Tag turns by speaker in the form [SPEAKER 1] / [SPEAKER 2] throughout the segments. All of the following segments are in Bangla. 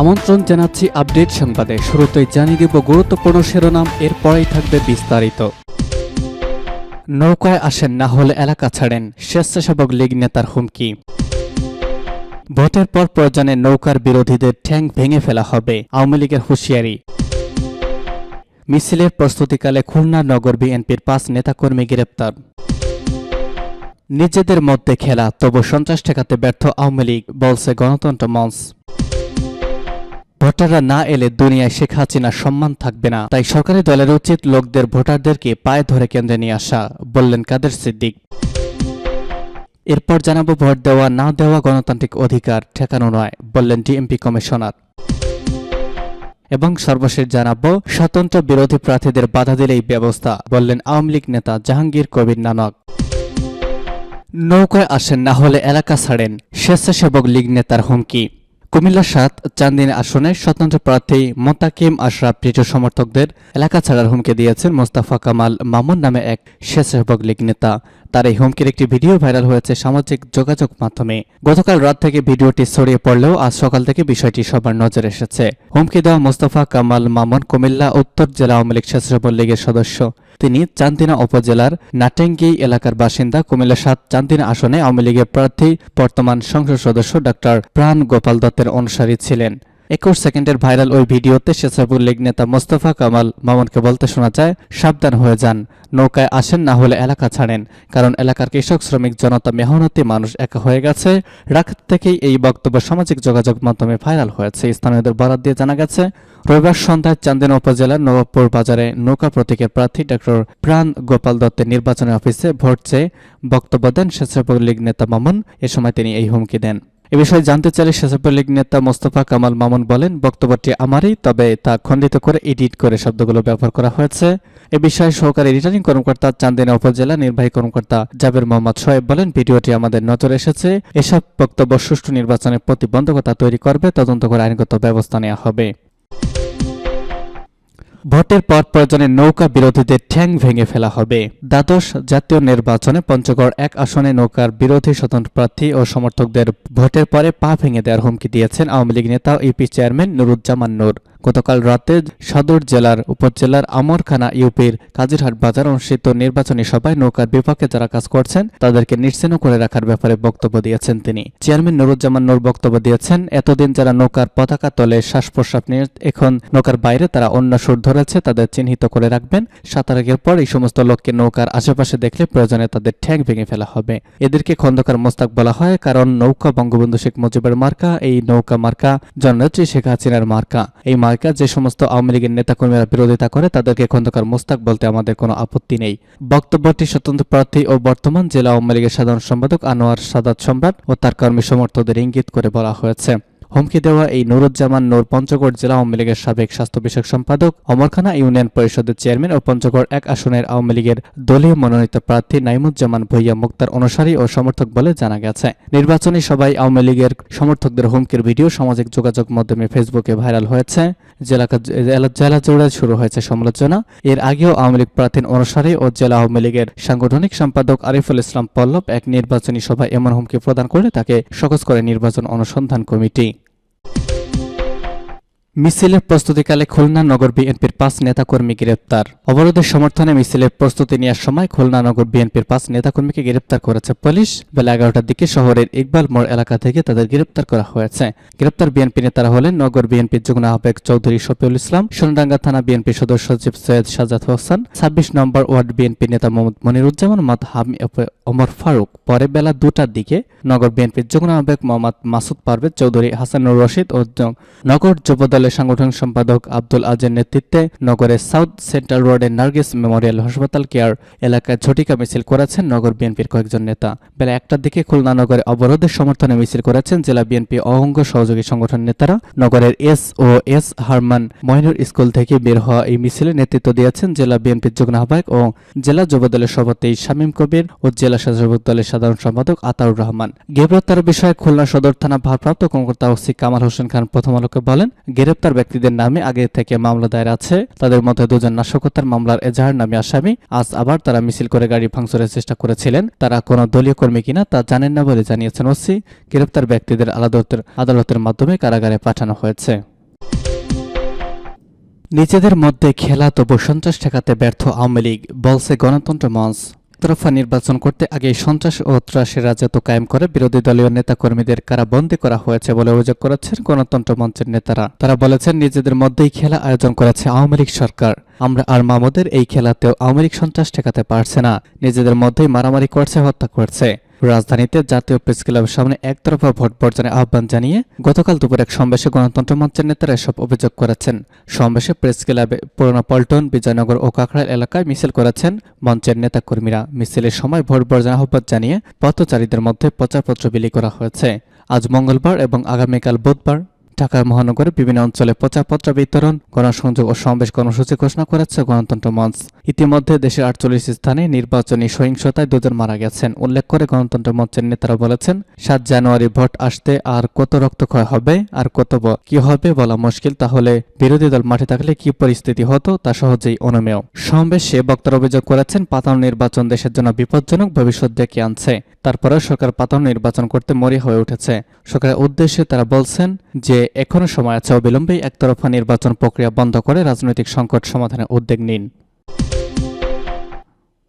[SPEAKER 1] আমন্ত্রণ জানাচ্ছি আপডেট সংবাদে। শুরুতেই জানিয়ে দেব গুরুত্বপূর্ণ শিরোনাম, এরপরেই থাকবে বিস্তারিত। নৌকায় আসেন না হলে এলাকা ছাড়েন স্বেচ্ছাসেবক লীগ নেতার হুমকি। ভোটের পর প্রয়োজনে নৌকার বিরোধীদের ঠ্যাং ভেঙে ফেলা হবে, আওয়ামী লীগের হুঁশিয়ারি। মিছিলের প্রস্তুতিকালে খুলনা নগর বিএনপির পাঁচ নেতাকর্মী গ্রেপ্তার। নিজেদের মধ্যে খেলা, তবু সন্ত্রাস ঠেকাতে ব্যর্থ আওয়ামী লীগ, বলছে গণতন্ত্র মঞ্চ। ভোটাররা না এলে দুনিয়ায় শেখ হাসিনার সম্মান থাকবে না। তাই সরকারি দলের উচিত লোকদের ভোটারদেরকে পায়ে ধরে কেন্দ্রে নিয়ে আসা, বললেন কাদের সিদ্দিক। এরপর জানাব ভোট দেওয়া না দেওয়া গণতান্ত্রিক অধিকার ঠেকানো নয়, বললেন ডিএমপি কমিশনার। এবং সর্বশেষ জানাব, স্বতন্ত্র বিরোধী প্রার্থীদের বাধা দিলেই ব্যবস্থা, বললেন আওয়ামী লীগ নেতা জাহাঙ্গীর কবির নানক। নৌকায় আসেন না হলে এলাকা ছাড়েন, স্বেচ্ছাসেবক লীগ নেতার হুমকি। কুমিল্লা সাত চান্দিনী আসনে স্বতন্ত্র প্রার্থী মোতাকিম আশরাফ প্রিয় সমর্থকদের এলাকা ছাড়ার হুমকি দিয়েছেন মোস্তাফা কামাল মামুন নামে এক স্বেচ্ছাসেবক লীগ নেতা। তার এই হুমকির একটি ভিডিও ভাইরাল হয়েছে সামাজিক যোগাযোগ মাধ্যমে। গতকাল রাত থেকে ভিডিওটি ছড়িয়ে পড়লেও আজ সকাল থেকে বিষয়টি সবার নজরে এসেছে। হুমকি দেওয়া মোস্তফা কামাল মামুন কুমিল্লা, উত্তর জেলা আওয়ামী লীগ স্বেচ্ছাসেবক লীগের সদস্য। তিনি চান্দিনা উপজেলার নাটেঙ্গি এলাকার বাসিন্দা। কুমিল্লা সাত চান্দিনা আসনে আওয়ামী লীগের প্রার্থী, বর্তমান সংসদ সদস্য ডাক্তার প্রাণ গোপাল দত্তের অনুসারী ছিলেন। একুশ সেকেন্ডের ভাইরাল ওই ভিডিওতে স্বেচ্ছাসেবক লীগ নেতা মোস্তফা কামাল মামুনকে বলতে শোনা যায়, সাবধান হয়ে যান। নৌকায় আসেন না হলে এলাকা ছাড়েন, কারণ এলাকার কৃষক, শ্রমিক, জনতা, মেহনতি মানুষ একা হয়ে গেছে। রাত থেকেই এই বক্তব্য সামাজিক যোগাযোগ মাধ্যমে ভাইরাল হয়েছে। স্থানীয়দের বরাদ দিয়ে জানা গেছে, রবিবার সন্ধ্যায় চান্দিনা উপজেলার নবাবপুর বাজারে নৌকা প্রতীকের প্রার্থী ডক্টর প্রাণ গোপাল দত্তের নির্বাচনী অফিসে ভোট চেয়ে বক্তব্য দেন স্বেচ্ছাসেবক লীগ নেতা মামুন। এ সময় তিনি এই হুমকি দেন। এ বিষয়ে জানতে চাইলে স্বেচ্ছাসেবক লীগ নেতা মোস্তফা কামাল মামুন বলেন, বক্তব্যটি আমারই, তবে তা খণ্ডিত করে এডিট করে শব্দগুলো ব্যবহার করা হয়েছে। এ বিষয়ে সহকারী রিটার্নিং কর্মকর্তা চান্দিনা উপজেলা নির্বাহী কর্মকর্তা জাবের মোহাম্মদ সোয়েব বলেন, ভিডিওটি আমাদের নজরে এসেছে, এসব বক্তব্য সুষ্ঠু নির্বাচনের প্রতিবন্ধকতা তৈরি করবে, তদন্ত করে আইনগত ব্যবস্থা নেওয়া হবে। ভোটের পর প্রয়োজনে নৌকা বিরোধীদের ঠ্যাং ভেঙে ফেলা হবে। দ্বাদশ জাতীয় নির্বাচনে পঞ্চগড় এক আসনে নৌকার বিরোধী স্বতন্ত্র প্রার্থী ও সমর্থকদের ভোটের পরে পা ভেঙে দেওয়ার হুমকি দিয়েছেন আওয়ামী লীগ নেতা ইপি চেয়ারম্যান নুরুজ্জামান নূর। গতকাল রাতে সদর জেলার উপজেলার আমরখানা ইউপির কাজিরহাট বাজার অনুষ্ঠিত নির্বাচনী সভায় নৌকার বিপক্ষে যারা কাজ করছেন, তাদেরকে নিশ্চিহ্ন করে রাখার ব্যাপারে বক্তব্য দিয়েছেন তিনি। চেয়ারম্যান নুরুজ্জামান নূর বক্তব্য দিয়েছেন, এতদিন যারা নৌকার পতাকা তলে শ্বাস প্রশ্বাস নিয়ে, এখন নৌকার বাইরে তারা অন্য সুর ধরেছে, তাদের চিহ্নিত করে রাখবেন। সাঁতারের পর এই সমস্ত লোককে নৌকার আশেপাশে দেখলে প্রয়োজনে তাদের ঠ্যাং ভেঙে ফেলা হবে। এদেরকে খন্দকার মোস্তাক বলা হয়, কারণ নৌকা বঙ্গবন্ধু শেখ মুজিবের মার্কা, এই নৌকা মার্কা জননেত্রী শেখ হাসিনার মার্কা। এই মার্কা, যে সমস্ত আওয়ামী লীগের নেতাকর্মীরা বিরোধিতা করে, তাদেরকে খন্দকার মোস্তাক বলতে আমাদের কোনো আপত্তি নেই। বক্তব্যটি স্বতন্ত্র প্রার্থী ও বর্তমান জেলা আওয়ামী লীগের সাধারণ সম্পাদক আনোয়ার সাদাত সম্রাট ও তার কর্মী সমর্থকদের ইঙ্গিত করে বলা হয়েছে। হুমকি দেওয়া এই নুরুজ্জামান নূর পঞ্চগড় জেলা আওয়ামী লীগের সাবেক স্বাস্থ্য বিষয়ক সম্পাদক, অমরখানা ইউনিয়ন পরিষদের চেয়ারম্যান ও পঞ্চগড় এক আসনের আওয়ামী লীগের দলীয় মনোনীত প্রার্থী নাইমুজ্জামান ভুইয়া মুক্তার অনুসারী ও সমর্থক বলে জানা গেছে। নির্বাচনী সভায় আওয়ামী লীগের সমর্থকদের হুমকির ভিডিও, সামাজিক যোগাযোগ মাধ্যমে ফেসবুকে ভাইরাল হয়েছে। জেলা জেলা জুড়ে শুরু হয়েছে সমালোচনা। এর আগেও আওয়ামী লীগ প্রার্থীর অনুসারী ও জেলা আওয়ামী লীগের সাংগঠনিক সম্পাদক আরিফুল ইসলাম পল্লব এক নির্বাচনী সভায় এমন হুমকি প্রদান করলে তাকে সকজ করে নির্বাচন অনুসন্ধান কমিটি। মিছিলের প্রস্তুতিকালে খুলনা নগর বিএনপির পাঁচ নেতাকর্মী গ্রেপ্তার। অবরোধের সমর্থনে মিছিলের প্রস্তুতি নেওয়ার সময় খুলনা নগর বিএনপির পাঁচ নেতাকর্মীকে গ্রেপ্তার করেছে পুলিশ। বেলা এগারোটার দিকে শহরের ইকবাল মোড় এলাকা থেকে তাদের গ্রেপ্তার করা হয়েছে। গ্রেপ্তার বিএনপি নেতারা হলেন নগর বিএনপির যুগ্ম আহ্বায়ক চৌধুরী শফিউল ইসলাম সোনাডাঙ্গা থানা বিএনপি সদস্য সচিব সৈয়দ সাজাদ হোসেন, ছাব্বিশ নম্বর ওয়ার্ড বিএনপি নেতা মোহাম্মদ মনিরুজ্জামান মত হামি ওমর ফারুক। পরে বেলা দুটার দিকে নগর বিএনপির যুগ্ম আহ্বায়ক মোহাম্মদ মাসুদ পারভেজ চৌধুরী, হাসানুর রশিদ ও নগর যুবদলের সাংগঠনিক সম্পাদক আব্দুল আজের নেতৃত্বে নগরের সাউথ সেন্ট্রাল রোডের নার্গিস মেমোরিয়াল হাসপাতাল কেয়ার এলাকায় ঝটিকা মিছিল করেছেন নগর বিএনপির কয়েকজন নেতা। বেলা একটার দিকে খুলনা নগরে অবরোধের সমর্থনে মিছিল করেছেন জেলা বিএনপি অঙ্গ সহযোগী সংগঠন নেতারা। নগরের S O S Hermann Mohinur school থেকে বের হওয়া এই মিছিলে নেতৃত্ব দিয়েছেন জেলা বিএনপির যুগ্ম আহ্বায়ক ও জেলা যুবদলের সভাপতি শামীম কবির ও জেলা স্বেচ্ছাসেবক দলের সাধারণ সম্পাদক আতাউর রহমান। গ্রেপ্তার বিষয়ে খুলনা সদর থানা ভারপ্রাপ্ত কর্মকর্তা ওসি কামাল হোসেন খান প্রথম আলোকে বলেন গ্রেপ্তার ব্যক্তিদের নামে আগে থেকে মামলা দায়ের আছে। তাদের মধ্যে দুজন নাশকতার মামলার এজাহার নামে আসামি। আজ আবার তারা মিছিল করে গাড়ি ভাঙচুরের চেষ্টা করেছিলেন। তারা কোনো দলীয় কর্মী কিনা তা জানেন না বলে জানিয়েছেন ওসি। গ্রেপ্তার ব্যক্তিদের আদালতের আদালতের মাধ্যমে কারাগারে পাঠানো হয়েছে। নিজেদের মধ্যে খেলা তবু সন্ত্রাস ঠেকাতে ব্যর্থ আওয়ামী লীগ, বলছে গণতন্ত্র মঞ্চ। তরফা নির্বাচন করতে আগে সন্ত্রাস ও ত্রাসের রাজত্ব কায়েম করে। বিরোধী দলীয় নেতাকর্মীদের কারাবন্দী করা হয়েছে বলে অভিযোগ করেছেন গণতন্ত্র মঞ্চের নেতারা। তারা বলেছেন, নিজেদের মধ্যেই খেলা আয়োজন করেছে আওয়ামী লীগ সরকার। আমরা আর মামুদের এই খেলাতেও আওয়ামী লীগ সন্ত্রাস ঠেকাতে পারছে না। নিজেদের মধ্যেই মারামারি করছে, হত্যা করছে। রাজধানীতে জাতীয় প্রেস ক্লাবের সামনে একতরফা ভোট বর্জনের আহ্বান জানিয়ে গতকাল দুপুর এক সমাবেশে গণতন্ত্র মঞ্চের নেতারা এসব অভিযোগ করেছেন। সমাবেশে প্রেস ক্লাবে পুরোনো পল্টন, বিজয়নগর ও কাঁকড়াল এলাকায় মিছিল করেছেন মঞ্চের নেতাকর্মীরা। মিছিলের সময় ভোট বর্জনের আহ্বান জানিয়ে পথচারীদের মধ্যে প্রচারপত্র বিলি করা হয়েছে। আজ মঙ্গলবার এবং আগামীকাল বুধবার ঢাকা মহানগরের বিভিন্ন অঞ্চলে প্রচারপত্র বিতরণ, গণসংযোগ ও সমাবেশ কর্মসূচি ঘোষণা করেছে গণতন্ত্র মঞ্চ। ইতিমধ্যে দেশের আটচল্লিশ স্থানে নির্বাচনী সহিংসতায় দুজন মারা গেছেন, উল্লেখ করে গণতন্ত্র মঞ্চের নেতারা বলেছেন, সাত জানুয়ারি ভোট আসতে আর কত রক্তক্ষয় হবে, আর কত কি হবে বলা মুশকিল, তাহলে বিরোধী দল মাঠে থাকলে কি পরিস্থিতি হতো তা সহজেই অনুমেয়। সমাবেশে বক্তারা অভিযোগ করেছেন পাতানো নির্বাচন দেশের জন্য বিপজ্জনক, ভবিষ্যৎ ডেকে আনছে। তারপরেও সরকার পাতানো নির্বাচন করতে মরি হয়ে উঠেছে। সরকারের উদ্দেশ্যে তারা বলছেন যে এখনও সময় আছে। অবিলম্বেই একতরফা নির্বাচন প্রক্রিয়া বন্ধ করে রাজনৈতিক সংকট সমাধানের উদ্যোগ নিন।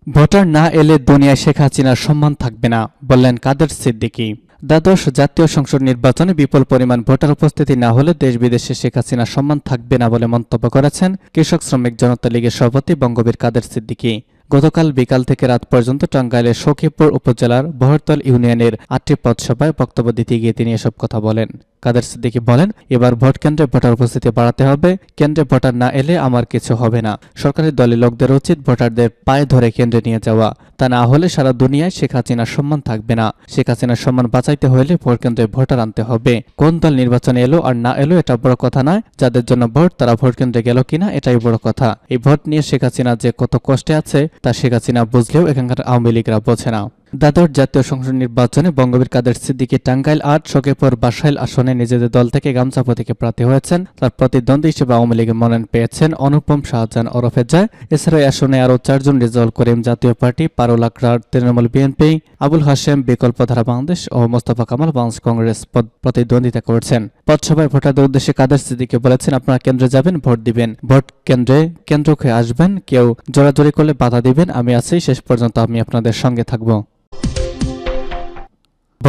[SPEAKER 1] ভোটার না এলে দুনিয়ায় শেখ হাসিনার সম্মান থাকবে না, বললেন কাদের সিদ্দিকী। দ্বাদশ জাতীয় সংসদ নির্বাচনে বিপুল পরিমাণ ভোটার উপস্থিতি না হলে দেশ বিদেশে শেখ হাসিনার সম্মান থাকবে না বলে মন্তব্য করেছেন কৃষক শ্রমিক জনতা লীগের সভাপতি বঙ্গবীর কাদের সিদ্দিকী। গতকাল বিকাল থেকে রাত পর্যন্ত টাঙ্গাইলের সখীপুর উপজেলার বহরতল ইউনিয়নের আটটি পথসভায় বক্তব্য দিতে গিয়ে তিনি এসব কথা বলেন। কাদের সিদ্দিকী বলেন, এবার ভোট কেন্দ্রে ভোটার উপস্থিতি বাড়াতে হবে, কেন্দ্রে ভোটার না এলে আমার কিছু হবে না। সরকারি দলের লোকদের উচিত ভোটারদের পায়ে ধরে কেন্দ্রে নিয়ে যাওয়া। তা না হলে সারা দুনিয়ায় শেখ হাসিনার সম্মান থাকবে না। শেখ হাসিনার সম্মান বাঁচাইতে হলে ভোট কেন্দ্রে ভোটার আনতে হবে। কোন দল নির্বাচনে এলো আর না এলো এটা বড় কথা নয়। যাদের জন্য ভোট, তারা ভোট কেন্দ্রে গেল কিনা এটাই বড় কথা। এই ভোট নিয়ে শেখ হাসিনা যে কত কষ্টে আছে, তা শেখ হাসিনা বুঝলেও এখানকার আওয়ামী লীগরা বোঝে না। দ্বাদশ জাতীয় সংসদ নির্বাচনে বঙ্গবীর কাদের সিদ্দিকী টাঙ্গাইল আট শোকেপুর বাসাইল আসনে নিজেদের দল থেকে গামছা প্রতীকে প্রার্থী হয়েছেন। তার প্রতিদ্বন্দ্বী হিসেবে আওয়ামী লীগের মনোনয়ন পেয়েছেন অনুপম শাহজাহান ওরফে জয়। এছাড়া আসনে আরও চারজন রেজাউল করিম জাতীয় পার্টি, পারুল আকরার, তৃণমূল বিএনপি, আবুল হাশেম বিকল্পধারা বাংলাদেশ ও মোস্তফা কামাল বাংলাদেশ কংগ্রেস পদ- প্রতিদ্বন্দ্বিতা করছেন। পথসভায় ভোটারদের উদ্দেশ্যে কাদের সিদ্দিকী বলেছেন, আপনারা কেন্দ্রে যাবেন, ভোট দিবেন। ভোট কেন্দ্রে কেন্দ্র হয়ে আসবেন। কেউ জোরাজোরি করলে বাধা দিবেন। আমি আছি, শেষ পর্যন্ত আমি আপনাদের সঙ্গে থাকব।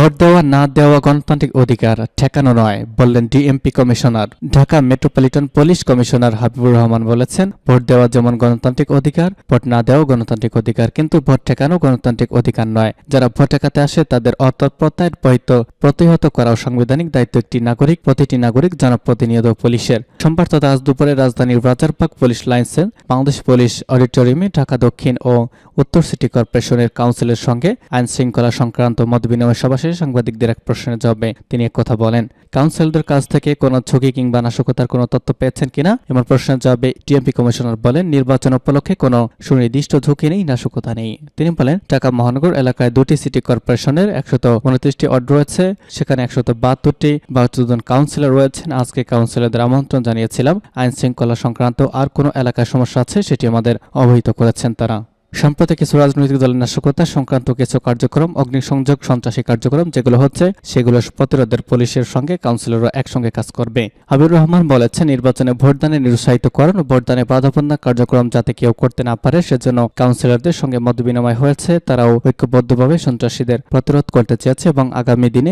[SPEAKER 1] ভোট দেওয়া না দেওয়া গণতান্ত্রিক অধিকার ঠেকানো নয়, বললেন DMP commissioner. Dhaka metropolitan police commissioner Habibur Rahman বলেছেন, ভোট দেওয়া যেমন গণতান্ত্রিক অধিকার, ভোট না দেওয়াও গণতান্ত্রিক অধিকার, কিন্তু ভোট ঠেকানো গণতান্ত্রিক অধিকার নয়। যারা ভোট ঠেকাতে আসে, তাদের অতৎপ্রত্যয়ের বহিত প্রতিহত করাও সাংবিধানিক দায়িত্ব একটি নাগরিক, প্রতিটি নাগরিক জনপ্রতিনিধি ও পুলিশের। সোমবার তথা আজ দুপুরে রাজধানীর রাজারবাগ পুলিশ লাইন্সের বাংলাদেশ পুলিশ অডিটোরিয়ামে ঢাকা দক্ষিণ ও উত্তর সিটি কর্পোরেশনের কাউন্সিলের সঙ্গে আইন শৃঙ্খলা সংক্রান্ত মত বিনিময় সভা শেষে সাংবাদিকদের এক প্রশ্নের জবাবে তিনি কথা বলেন, কাউন্সিলরদের কাছ থেকে কোনো ঝুঁকি কিংবা নাশকতার কোনো তথ্য পেয়েছেন কিনা এমন প্রশ্নের জবাবে টিএমপি কমিশনার বলেন, নির্বাচন উপলক্ষে কোনো সুনির্দিষ্ট ঝুঁকি নেই, নাশকতা নেই। তিনি বলেন, ঢাকা মহানগর এলাকায় দুটি সিটি কর্পোরেশনের একশত উনত্রিশটি ওয়ার্ড রয়েছে, সেখানে একশত বাহাত্তরটি বাহাত্তর জন কাউন্সিলর রয়েছেন। আজকে কাউন্সিলরদের আমন্ত্রণ জানিয়েছিলাম আইন শৃঙ্খলা সংক্রান্ত আর কোনো এলাকায় সমস্যা আছে, সেটি আমাদের অবহিত করেছেন তারা। সম্প্রতি কিছু রাজনৈতিক দলের নাশকতা সংক্রান্ত কিছু কার্যক্রম, অগ্নিসংযোগ, সন্ত্রাসী কার্যক্রম যেগুলো হচ্ছে, সেগুলো প্রতিরোধের পুলিশের সঙ্গে কাউন্সিলররা একসঙ্গে কাজ করবে। হাবিবুর রহমান বলেছেন, নির্বাচনে ভোটদানে নিরুৎসাহিতকরণ ও ভোটদানে বাধাপন্ন কার্যক্রম যাতে কেউ করতে না পারে, সেজন্য কাউন্সিলরদের সঙ্গে মত বিনিময় হয়েছে। তারাও ঐক্যবদ্ধভাবে সন্ত্রাসীদের প্রতিরোধ করতে চেয়েছে এবং আগামী দিনে